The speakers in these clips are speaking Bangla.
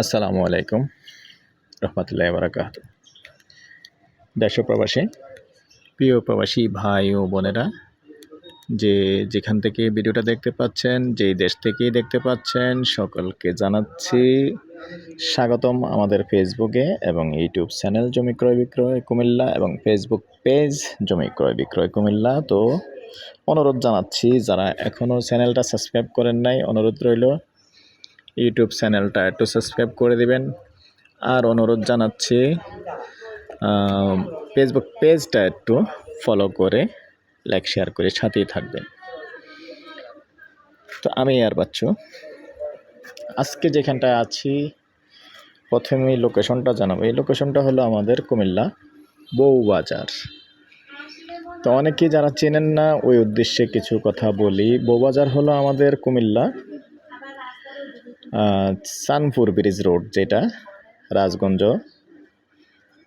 আসসালামু আলাইকুম রহমতুল্লাহ বারাকাত দেশ প্রবাসী প্রিয় প্রবাসী ভাই ও বোনেরা, যে যেখান থেকে ভিডিওটা দেখতে পাচ্ছেন, যেই দেশ থেকেই দেখতে পাচ্ছেন, সকলকে জানাচ্ছি স্বাগতম আমাদের ফেসবুকে এবং ইউটিউব চ্যানেল জমি ক্রয় বিক্রয় কুমিল্লা এবং ফেসবুক পেজ জমি ক্রয় বিক্রয় কুমিল্লা। তো অনুরোধ জানাচ্ছি, যারা এখনও চ্যানেলটা সাবস্ক্রাইব করেন নাই, অনুরোধ রইল ইউটিউব চ্যানেলটা একটু সাবস্ক্রাইব করে দিবেন। আর অনুরোধ জানাচ্ছি ফেসবুক পেজটা একটু ফলো করে লাইক শেয়ার করে সাথেই থাকবেন। তো আমি আর বাচ্চু, আজকে যেখানটায় আছি প্রথমে লোকেশনটা জানাব। এই লোকেশনটা হলো আমাদের কুমিল্লা বউবাজার। তো অনেকেই যারা চেনেন না, ওই উদ্দেশ্যে কিছু কথা বলি। বৌবাজার হলো আমাদের কুমিল্লা সানপুর ব্রিজ রোড যেটা রাজগঞ্জ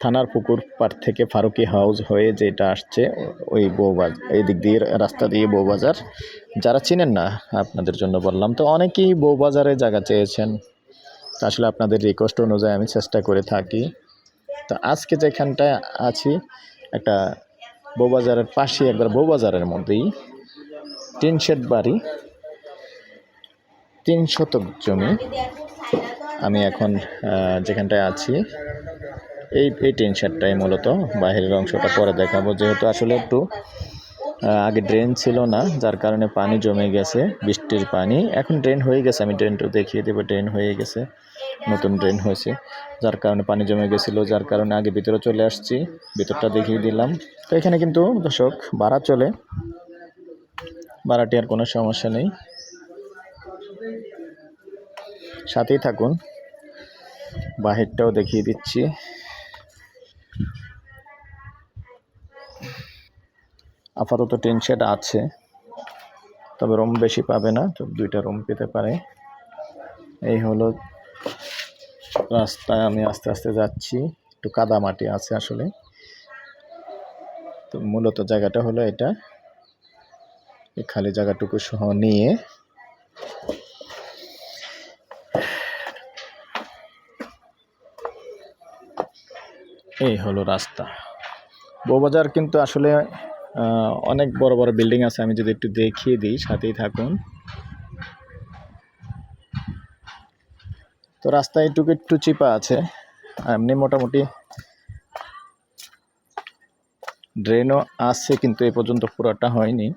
থানার পুকুর পার থেকে ফারুকি হাউস হয়ে যেটা আসছে ওই বউবাজার এই দিক দিয়ে রাস্তা দিয়ে বৌবাজার। যারা চিনেন না, আপনাদের জন্য বললাম। তো অনেকেই বৌবাজারে জায়গা চেয়েছেন। আসলে আপনাদের রিকোয়েস্ট অনুযায়ী আমি চেষ্টা করে থাকি। তো আজকে যেখানটায় আছি, একটা বউবাজারের পাশে একবার বউবাজারের মধ্যেই টিন শেড বাড়ি, তিন শতক জমি আমি এখন যেখানটায় আছি, এই এই টিন শেডটাই মূলত। বাহিরের অংশটা পরে দেখাবো, যেহেতু আসলে একটু আগে ড্রেন ছিল না, যার কারণে পানি জমে গেছে, বৃষ্টির পানি। এখন ড্রেন হয়ে গেছে, আমি ড্রেনটা দেখিয়ে দেবো ড্রেন হয়ে গেছে। নতুন ড্রেন হয়েছে। যার কারণে পানি জমে গেছিল, যার কারণে আগে ভিতরে চলে আসছি, ভিতরটা দেখিয়ে দিলাম। তো এখানে কিন্তু, দর্শক, ভাড়া চলে। ভাড়াটি আর কোনো সমস্যা নেই। সাথেই থাকুন। বাহিরটাও দেখিয়ে দিচ্ছি। আপাতত টিন শেড আছে। তবে রুম বেশি পাবে না, তো দুইটা রুম পেতে পারে। এই হলো রাস্তায় আমি আস্তে আস্তে যাচ্ছি। একটু কাদা মাটি আছে আসলে। তো মূলত জায়গাটা হলো এটা। এই খালি জায়গাটুকু সহ নিয়ে। এই হলো রাস্তা। বৌবাজার কিন্তু আসলে অনেক বড় বড় বিল্ডিং আছে। আমি যদি একটু দেখিয়ে দিই, সাথেই থাকুন। তো রাস্তায় একটু একটু চিপা আছে। এমনি মোটামুটি ড্রেনও আছে, কিন্তু এ পর্যন্ত পুরোটা হয়নি।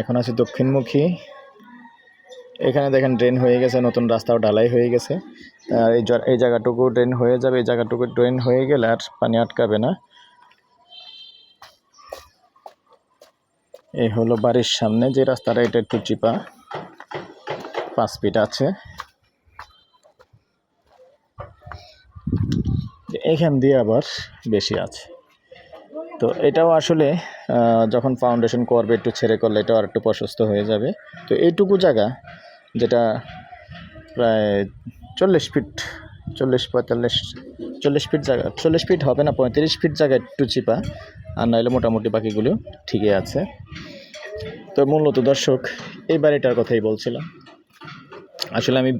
এখন আছে দক্ষিণমুখী। এখানে দেখেন ড্রেন হয়ে গেছে, নতুন রাস্তাও ঢালাই হয়ে গেছে। আর এই এই জায়গাটুকু ড্রেন হয়ে যাবে, এই জায়গাটুকু ড্রেন হয়ে গেলে আর পানি আটকাবে না। এই হলো বাড়ির সামনে, যে রাস্তাটা, এটা একটু চিপা। পাঁচ ফিট আছে। এখান দিয়ে আবার বেশি আছে। তো এটাও আসলে যখন ফাউন্ডেশন করবে, একটু ছেড়ে করলে এটাও আর একটু প্রশস্ত হয়ে যাবে। তো এইটুকু জায়গা, যেটা প্রায় চল্লিশ ফিট চল্লিশ পঁয়তাল্লিশ, চল্লিশ ফিট জায়গা, চল্লিশ ফিট হবে না, পঁয়ত্রিশ ফিট জায়গা একটু চিপা, আর নাহলে মোটামুটি বাকিগুলো ঠিকই আছে। তো মূলত দর্শক এই বাড়িটার কথাই বলছিলাম। আসলে আমি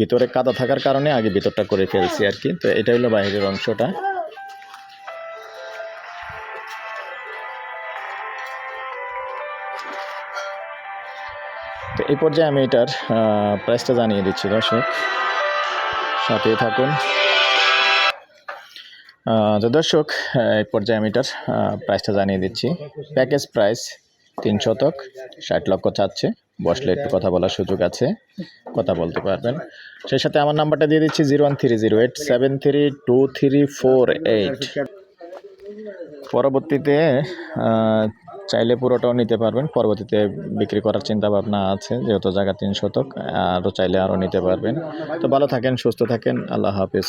ভিতরে কাদা থাকার কারণে আগে ভিতরটা করে ফেলছি আর কি। তো এটা হলো বাইরের অংশটা। তো এই পর্যায়ে আমি এটার প্রাইসটা জানিয়ে দিচ্ছি দর্শক। সাথেই থাকুন। তো দর্শক এই পর্যায়ে আমি এটার প্রাইসটা জানিয়ে দিচ্ছি। প্যাকেজ প্রাইস তিন শতক, ষাট লক্ষ চাচ্ছে। বসলে একটু কথা বলার সুযোগ আছে, কথা বলতে পারবেন। সেই সাথে আমার নাম্বারটা দিয়ে দিচ্ছি zero one three zero eight, seven three two three four eight. পরবর্তীতে চাইলে পুরোটাও নিতে পারবেন। পরবর্তীতে বিক্রি করার চিন্তা ভাবনা আছে, যেহেতু জায়গা তিন শতক, আরও চাইলে আরও নিতে পারবেন। তো ভালো থাকেন, সুস্থ থাকেন, আল্লাহ হাফিজ।